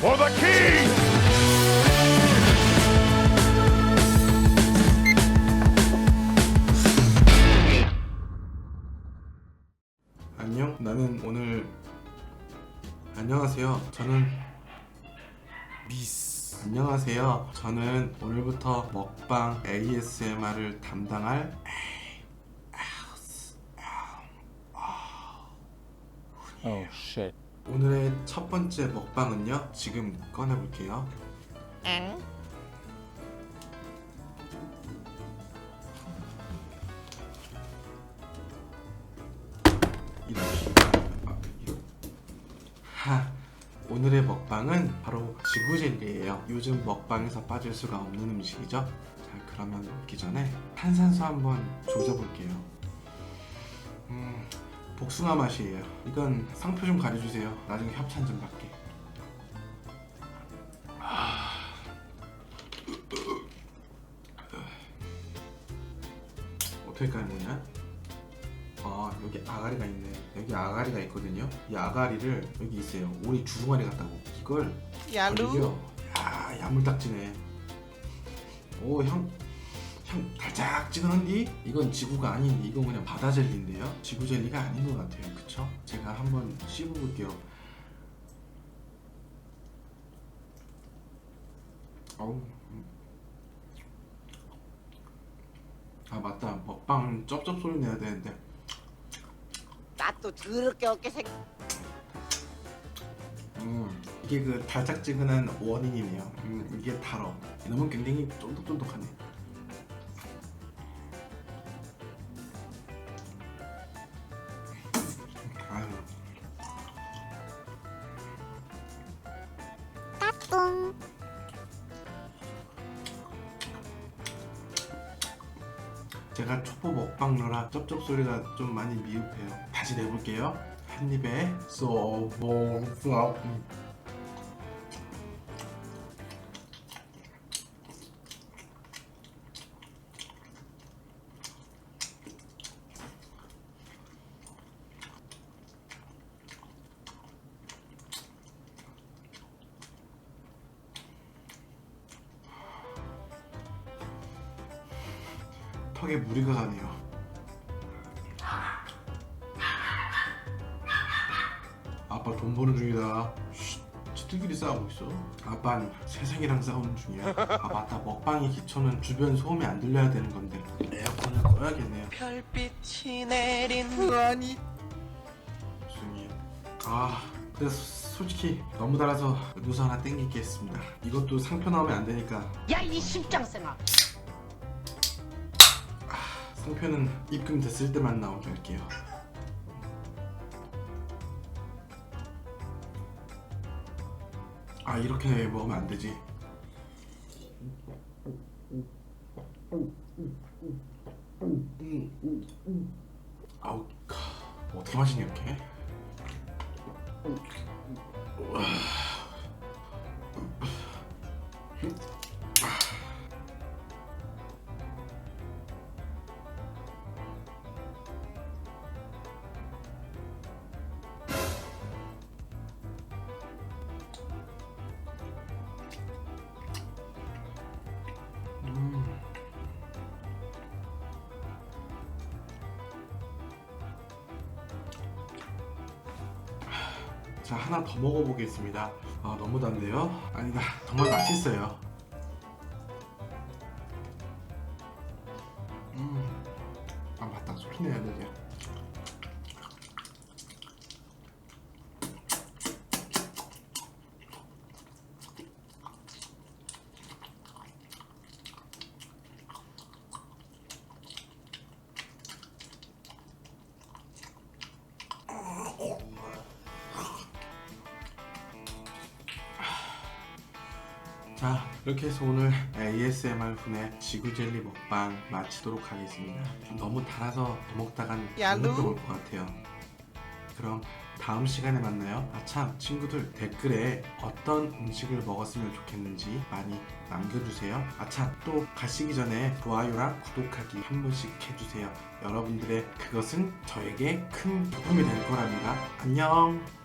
for the king! 안녕. 나는 오늘 안녕하세요. 저는 미스. 안녕하세요. 저는 오늘부터 먹방 ASMR을 담당할 Oh shit. 오늘의 첫 번째 먹방은요. 지금 꺼내 볼게요. 이런 아, 이런. 하. 오늘의 먹방은 바로 지구젤리예요. 요즘 먹방에서 빠질 수가 없는 음식이죠. 자, 그러면 먹기 전에 탄산수 한번 조져볼게요. 음, 복숭아 맛이에요. 이건 상표 좀 가려주세요. 나중에 협찬 좀 받게. 아. 어떻게 거냐? 아 여기 아가리가 있네. 여기 아가리가 있거든요. 이 아가리를 여기 있어요. 오리 주둥아리 같다고. 이걸 야루 야 야물딱지네. 오 향. 향 달짝지근한디? 이건 지구가 아닌데 이건 그냥 바다 젤리인데요. 지구 젤리가 아닌 것 같아요. 그쵸? 제가 한번 씹어볼게요. 어우. 음. 아 맞다 먹방 쩝쩝 소리 내야 되는데 나 또 더럽게 없게 생 음, 이게 그 달짝지근한 원인이네요. 음, 이게 달어. 너무 굉장히 쫀득쫀득하네. 제가 초보 먹방러라 쩝쩝 소리가 좀 많이 미흡해요. 다시 내볼게요. 한 입에 쏘봉 음. 턱에 무리가 가네요. 아빠 돈 버는 중이다. 쉿, 지들끼리 싸우고 있어. 아빠는 세상이랑 싸우는 중이야. 아 맞다 먹방의 기초는 주변 소음이 안 들려야 되는 건데 에어컨을 꺼야겠네요. 별빛이 내린 아니 일? 아 근데 소- 솔직히 너무 달아서 음료수 하나 땡기겠습니다. 이것도 상표 나오면 안 되니까 야이 십장생아 상표는 입금 됐을 때만 나오게 할게요. 아 이렇게 먹으면 안 되지. 아우 카, 어떻게 마시냐 이렇게? 자 하나 더 먹어보겠습니다. 아 너무 단데요? 아니다 정말 맛있어요. 음, 아 맞다 소리 내야 되지. 자 이렇게 해서 오늘 ASMR 분의 지구젤리 먹방 마치도록 하겠습니다. 좀 너무 달아서 더 먹다간? 당뇨병 올것 같아요. 그럼 다음 시간에 만나요. 아참 친구들 댓글에 어떤 음식을 먹었으면 좋겠는지 많이 남겨주세요. 아참 또 가시기 전에 좋아요랑 구독하기 한 번씩 해주세요. 여러분들의 그것은 저에게 큰 도움이 될 거랍니다. 안녕.